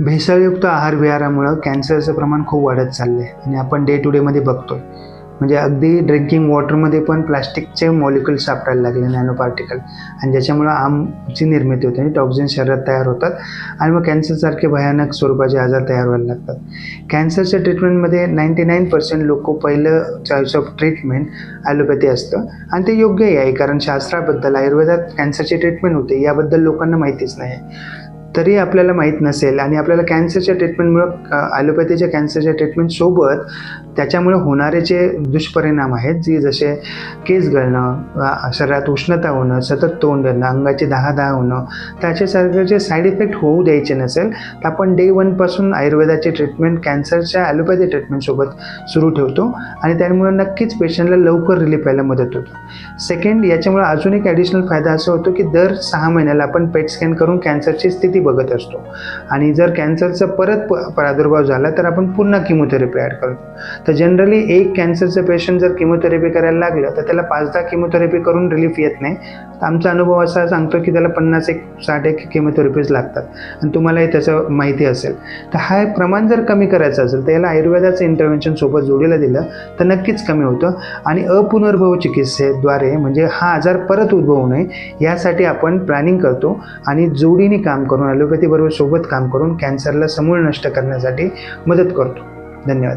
भेसळयुक्त आहार विहारामुळं कॅन्सरचं प्रमाण खूप वाढत चाललं आहे आणि आपण डे टू डेमध्ये बघतोय. म्हणजे अगदी ड्रिंकिंग वॉटरमध्ये पण प्लास्टिकचे मॉलिक्युल्स सापडायला लागले नॅनो पार्टिकल आणि ज्याच्यामुळं आमची निर्मिती होते आणि टॉक्झिन शरीरात तयार होतात. आणि मग कॅन्सरसारखे भयानक स्वरूपाचे आजार तयार व्हायला लागतात. कॅन्सरच्या ट्रीटमेंटमध्ये नाईंटी नाईन पर्सेंट लोक पहिलं चॉईस ऑफ ट्रीटमेंट ॲलोपॅथी असतं. आणि ते योग्यही आहे कारण शास्त्राबद्दल आयुर्वेदात कॅन्सरची ट्रीटमेंट होते याबद्दल लोकांना माहितीच नाही तरी आपल्याला माहीत नसेल आणि आपल्याला कॅन्सरच्या ट्रीटमेंटमुळं ॲलोपॅथीच्या कॅन्सरच्या ट्रीटमेंटसोबत त्याच्यामुळे होणारे जे दुष्परिणाम आहेत जी जसे केस गळणं शरीरात उष्णता होणं सतत तोंड येणं अंगाची दहा होणं त्याच्यासारखे जे साईड इफेक्ट होऊ द्यायचे नसेल तर आपण डे वनपासून आयुर्वेदाची ट्रीटमेंट कॅन्सरच्या ॲलोपॅथी ट्रीटमेंटसोबत सुरू ठेवतो आणि त्यामुळे नक्कीच पेशंटला लवकर रिलीफ व्हायला मदत होतो. सेकंड याच्यामुळे अजून एक ॲडिशनल फायदा असा होतो की दर सहा महिन्याला आपण पेट स्कॅन करून कॅन्सरची स्थिती बघत असतो. आणि जर कॅन्सरचा परत प प्रादुर्भाव झाला तर आपण पुन्हा किमोथेरपी ॲड करतो. तर जनरली एक कॅन्सरचं पेशंट जर किमोथेरपी करायला लागलं तर त्याला पाच दहा किमोथेरपी करून रिलीफ येत नाही. तर आमचा अनुभव असा सांगतो की त्याला पन्नास एक साठ एक किमोथेरपीज लागतात. आणि तुम्हालाही त्याचं माहिती असेल. तर हा एक प्रमाण जर कमी करायचं असेल तर याला आयुर्वेदाचं इंटरव्हेन्शन सोबत जोडीला दिलं तर नक्कीच कमी होतं. आणि अपुनर्भव चिकित्सेद्वारे म्हणजे हा आजार परत उद्भवू नये यासाठी आपण प्लॅनिंग करतो. आणि जोडीने काम करून ॲलोपॅथीबरोबर सोबत काम करून कॅन्सरला समूळ नष्ट करण्यासाठी मदत करतो. धन्यवाद.